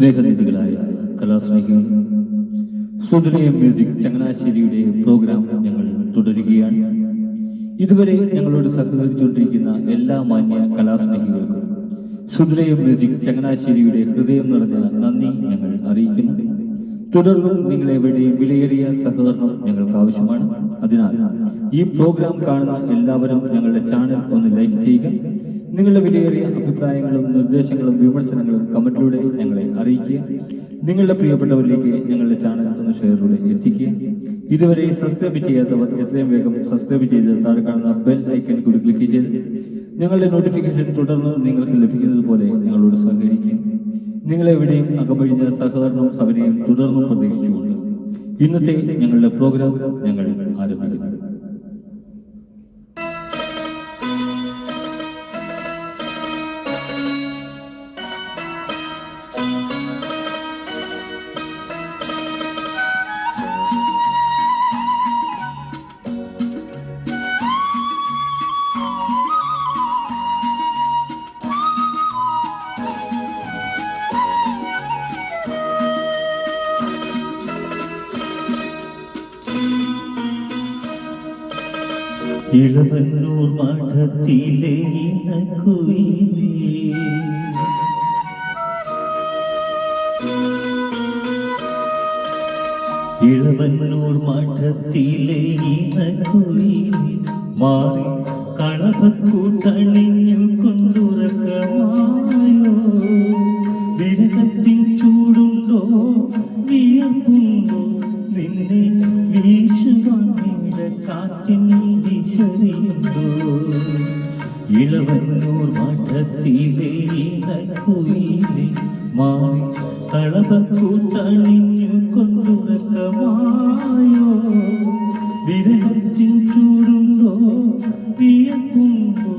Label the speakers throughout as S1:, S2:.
S1: സ്നേഹനിധികളായ കലാസ്നേഹികൾ. സുധുരയ music ചങ്ങനാശ്ശേരിയുടെ programme ഞങ്ങൾ തുടരുകയാണ്. ഇതുവരെ ഞങ്ങളോട് സഹകരിച്ചുകൊണ്ടിരിക്കുന്ന എല്ലാ മാന്യ കലാസ്നേഹികൾക്കും സുധുരയ മ്യൂസിക് ചങ്ങനാശ്ശേരിയുടെ ഹൃദയം നിറഞ്ഞ നന്ദി ഞങ്ങൾ അറിയിക്കുന്നു. തുടർന്നും നിങ്ങളെവിടെയും വിലയേറിയ സഹകരണം ഞങ്ങൾക്ക് ആവശ്യമാണ്. അതിനാൽ ഈ പ്രോഗ്രാം കാണുന്ന എല്ലാവരും ഞങ്ങളുടെ ചാനൽ ഒന്ന് ലൈക്ക് ചെയ്യുക. നിങ്ങളുടെ വിലയേറിയ അഭിപ്രായങ്ങളും നിർദ്ദേശങ്ങളും വിമർശനങ്ങളും കമന്റിലൂടെ ഞങ്ങളെ അറിയിക്കുക. നിങ്ങളുടെ പ്രിയപ്പെട്ടവരിലേക്ക് ഞങ്ങളുടെ ചാനൽ ഒന്ന് ഷെയറിലൂടെ എത്തിക്കുക. ഇതുവരെ സബ്സ്ക്രൈബ് ചെയ്യാത്തവർ എത്രയും വേഗം സബ്സ്ക്രൈബ് ചെയ്ത് താഴെ കാണുന്ന ബെൽ ഐക്കൺ കൂടി ക്ലിക്ക് ചെയ്ത് ഞങ്ങളുടെ നോട്ടിഫിക്കേഷൻ തുടർന്ന് നിങ്ങൾക്ക് ലഭിക്കുന്നത് പോലെ ഞങ്ങളോട് സഹകരിക്കുക. നിങ്ങളെവിടെയും അകമഴിഞ്ഞ സഹകരണവും സമരയും തുടർന്നും പ്രതീക്ഷിച്ചുകൊണ്ട് ഇന്നത്തെ ഞങ്ങളുടെ പ്രോഗ്രാം ഞങ്ങൾ
S2: ഇളവന്നൂർ മഠത്തിലെ ഇണക്കുയിലേ. ഇളവന്നൂർ മഠത്തിലെ ഇണക്കുയിലേ. മാറി കളപക്കൂട്ടണിഞ്ഞു കൊണ്ടുറക്കമായോ? വിരഹത്തിൽ ചൂടുണ്ടോ? വിയർപ്പുണ്ടോ? നിന്നെ വീശുവാൻ നിന്റെ കാറ്റിൻ ദിശറിയുണ്ടോ ഇളവന്നൂർ മഠത്തിലെ ഇണക്കുയിലെ മാറി കളഭക്കൂട്ടണിഞ്ഞു കൊണ്ടുറക്കമായോ വിരഹത്തിൻ ചൂടുണ്ടോ വിയപ്പുണ്ടോ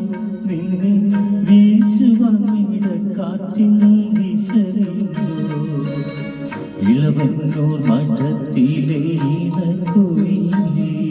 S2: നിന്നെ വീശുവാൻ നിന്റെ കാറ്റിൻ ദിശറിയുണ്ടോ ഇളവന്നൂർ മഠത്തിലെ ഇണക്കുയിലേ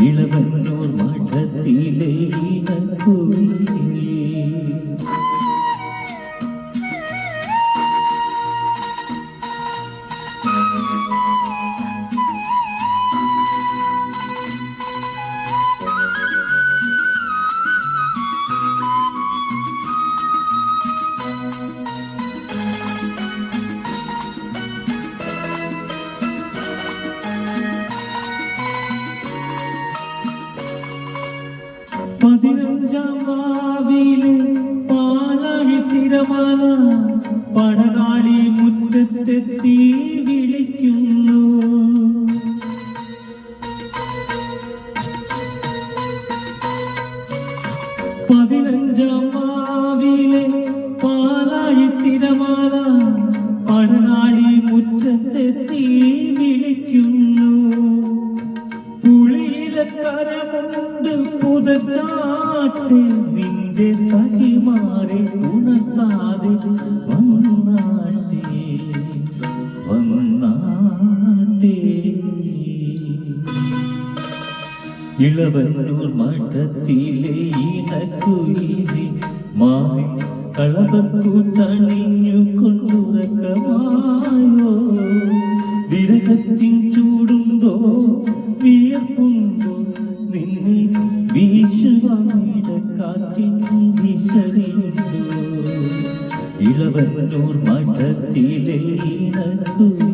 S2: വീശറിയുണ്ടോ വാവിലെ പാലാഴി തിരമാല പടകാളി മുറ്റത്തെത്തി. പുതച്ചാട്ടെ നിന്റെ ഉണർ ഉണർത്താതെ വന്നാട്ടേ കൊണ്ടുറക്കമായോ ഇളവന്നൂർ മഠത്തിലെ ഇണക്കുയിരി